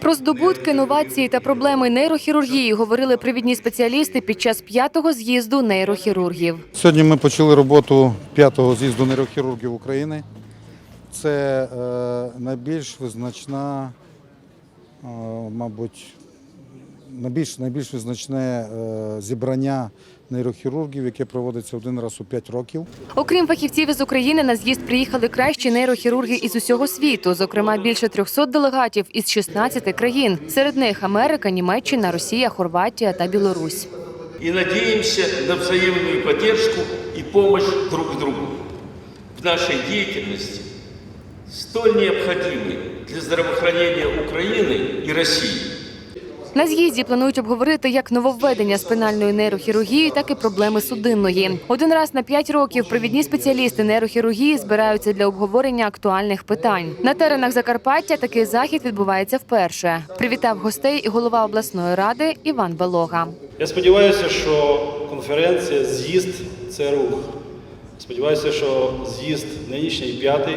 Про здобутки, новації та проблеми нейрохірургії говорили привідні спеціалісти під час п'ятого з'їзду нейрохірургів. Сьогодні ми почали роботу п'ятого з'їзду нейрохірургів України. Це е, найбільш визначна, е, мабуть, найбільш, найбільш визначне е, зібрання нейрохірургів, яке проводиться один раз у п'ять років. Окрім фахівців із України, на з'їзд приїхали кращі нейрохірурги із усього світу, зокрема більше 300 делегатів із 16 країн. Серед них Америка, Німеччина, Росія, Хорватія та Білорусь. и надеемся на взаимную поддержку и помощь друг другу в нашей деятельности, столь необходимой для здравоохранения Украины и России. На з'їзді планують обговорити як нововведення спинальної нейрохірургії, так і проблеми судинної. Один раз на п'ять років провідні спеціалісти нейрохірургії збираються для обговорення актуальних питань. На теренах Закарпаття такий захід відбувається вперше. Привітав гостей і голова обласної ради Іван Балога. Я сподіваюся, що конференція, з'їзд це рух. Сподіваюся, що з'їзд нинішній п'ятий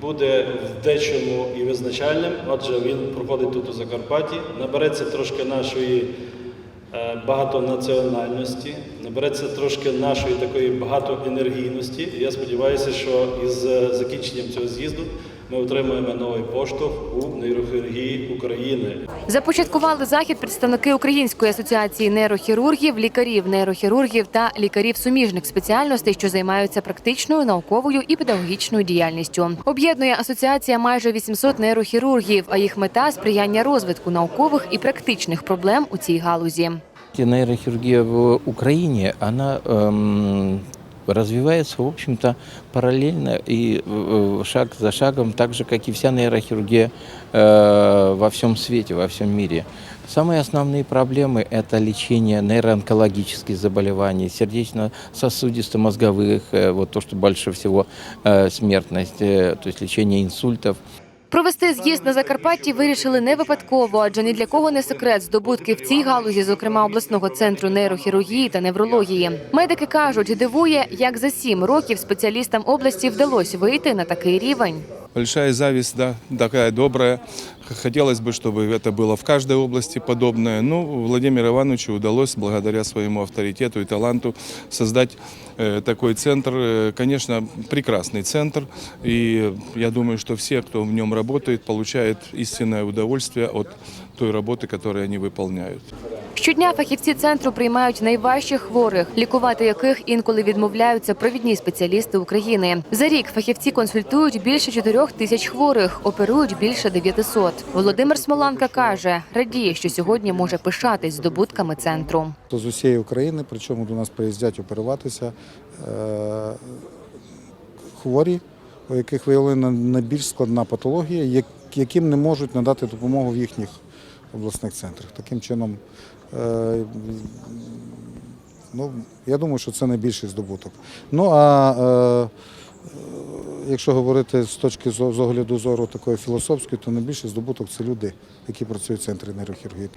буде в дечому і визначальним, адже він проходить тут у Закарпатті. Набереться трошки нашої е, багатонаціональності, набереться трошки нашої такої багатоенергійності. І я сподіваюся, що із е, закінченням цього з'їзду ми отримаємо новий поштовх у нейрохірургії України. Започаткували захід представники Української асоціації нейрохірургів, лікарів, нейрохірургів та лікарів суміжних спеціальностей, що займаються практичною, науковою і педагогічною діяльністю. Об'єднує асоціація майже 800 нейрохірургів, а їх мета сприяння розвитку наукових і практичних проблем у цій галузі. Нейрохирургия в Украине, она эм, развивается, в общем-то, параллельно и э, шаг за шагом, так же, как и вся нейрохирургия э, во всем свете, во всем мире. Самые основные проблемы – это лечение нейроонкологических заболеваний, сердечно-сосудисто-мозговых, э, вот то, что больше всего э, смертность, э, то есть лечение инсультов. Провести з'їзд на Закарпатті вирішили не випадково, адже ні для кого не секрет здобутки в цій галузі, зокрема обласного центру нейрохірургії та неврології. Медики кажуть, дивує, як за сім років спеціалістам області вдалося вийти на такий рівень Большая зависть, да, такая добрая. Х- Хотелось бы, чтобы это было в каждой области подобное. Но Владимиру Ивановичу удалось, благодаря своему авторитету и таланту, создать э, такой центр. Э, Конечно, прекрасный центр. И я думаю, что все, кто в нем работает, получают истинное удовольствие от той работы, которую они выполняют. Щодня фахівці центру приймають найважчих хворих, лікувати яких інколи відмовляються провідні спеціалісти України. За рік фахівці консультують більше 4 тисяч хворих, оперують більше 900. Володимир Смоланка каже, радіє, що сьогодні може пишатись здобутками центру. З усієї України, причому до нас приїздять оперуватися е, хворі, у яких виявлена найбільш складна патологія, як- яким не можуть надати допомогу в їхніх обласних центрах. Таким чином, е, ну, я думаю, що це найбільший здобуток. Ну а е, е, якщо говорити з точки з огляду зору такої філософської, то найбільший здобуток це люди, які працюють в центрі нейрохірургії.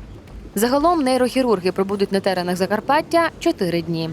Загалом нейрохірурги пробудуть на теренах Закарпаття чотири дні.